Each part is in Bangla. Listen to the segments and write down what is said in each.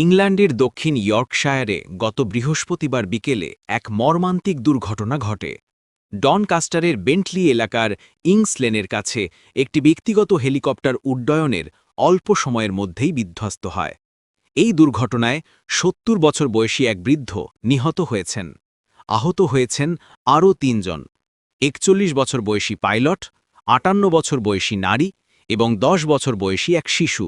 ইংল্যান্ডের দক্ষিণ ইয়র্কশায়ারে গত বৃহস্পতিবার বিকেলে এক মর্মান্তিক দুর্ঘটনা ঘটে। ডনকাস্টারের বেন্টলি এলাকার ইংস লেনের কাছে একটি ব্যক্তিগত হেলিকপ্টার উড্ডয়নের অল্প সময়ের মধ্যেই বিধ্বস্ত হয়। এই দুর্ঘটনায় সত্তর বছর বয়সী এক বৃদ্ধ নিহত হয়েছেন। আহত হয়েছেন আরও তিনজন। একচল্লিশ বছর বয়সী পাইলট, আটান্ন বছর বয়সী নারী এবং দশ বছর বয়সী এক শিশু।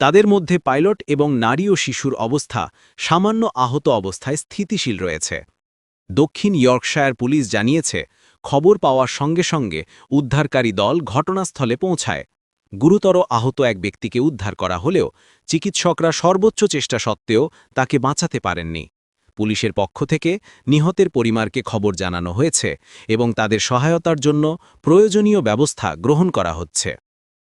তাদের মধ্যে পাইলট এবং নারী ও শিশুর অবস্থা সামান্য আহত অবস্থায় স্থিতিশীল রয়েছে। দক্ষিণ ইয়র্কশায়ার পুলিশ জানিয়েছে, খবর পাওয়ার সঙ্গে সঙ্গে উদ্ধারকারী দল ঘটনাস্থলে পৌঁছায়। গুরুতর আহত এক ব্যক্তিকে উদ্ধার করা হলেও চিকিৎসকরা সর্বোচ্চ চেষ্টা সত্ত্বেও তাকে বাঁচাতে পারেননি। পুলিশের পক্ষ থেকে নিহতের পরিবারকে খবর জানানো হয়েছে এবং তাদের সহায়তার জন্য প্রয়োজনীয় ব্যবস্থা গ্রহণ করা হচ্ছে।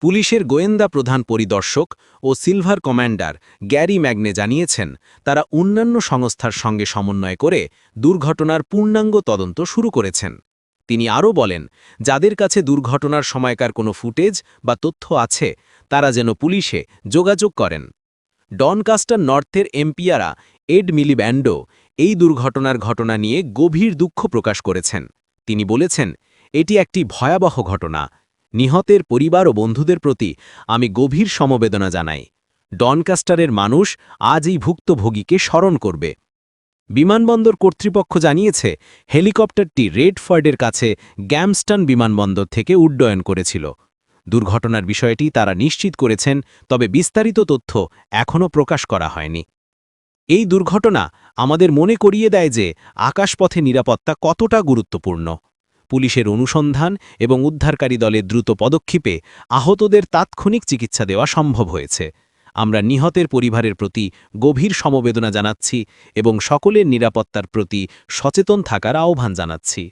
পুলিশের গোয়েন্দা প্রধান পরিদর্শক ও সিলভার কমান্ডার গ্যারি ম্যাগনে জানিয়েছেন, তারা অন্যান্য সংস্থার সঙ্গে সমন্বয় করে দুর্ঘটনার পূর্ণাঙ্গ তদন্ত শুরু করেছেন। তিনি আরও বলেন, যাদের কাছে দুর্ঘটনার সময়কার কোনো ফুটেজ বা তথ্য আছে, তারা যেন পুলিশে যোগাযোগ করেন। ডনকাস্টার নর্থের এমপিয়ারা এড মিলিব্যান্ডো এই দুর্ঘটনার ঘটনা নিয়ে গভীর দুঃখ প্রকাশ করেছেন। তিনি বলেছেন, এটি একটি ভয়াবহ ঘটনা নিহতের পরিবার ও বন্ধুদের প্রতি আমি গভীর সমবেদনা জানাই। ডনকাস্টারের মানুষ আজ এই ভুক্তভোগীকে স্মরণ করবে। বিমানবন্দর কর্তৃপক্ষ জানিয়েছে, হেলিকপ্টারটি রেডফার্ডের কাছে গ্যামস্টন বিমানবন্দর থেকে উড্ডয়ন করেছিল। দুর্ঘটনার বিষয়টি তারা নিশ্চিত করেছেন, তবে বিস্তারিত তথ্য এখনও প্রকাশ করা হয়নি। এই দুর্ঘটনা আমাদের মনে করিয়ে দেয় যে, আকাশপথে নিরাপত্তা কতটা গুরুত্বপূর্ণ। পুলিশের অনুসন্ধান এবং উদ্ধারকারী দলের দ্রুত পদক্ষেপে আহতদের তাৎক্ষণিক চিকিৎসা দেওয়া সম্ভব হয়েছে। আমরা নিহতের পরিবারের প্রতি গভীর সমবেদনা জানাচ্ছি এবং সকলের নিরাপত্তার প্রতি সচেতন থাকার আহ্বান জানাচ্ছি।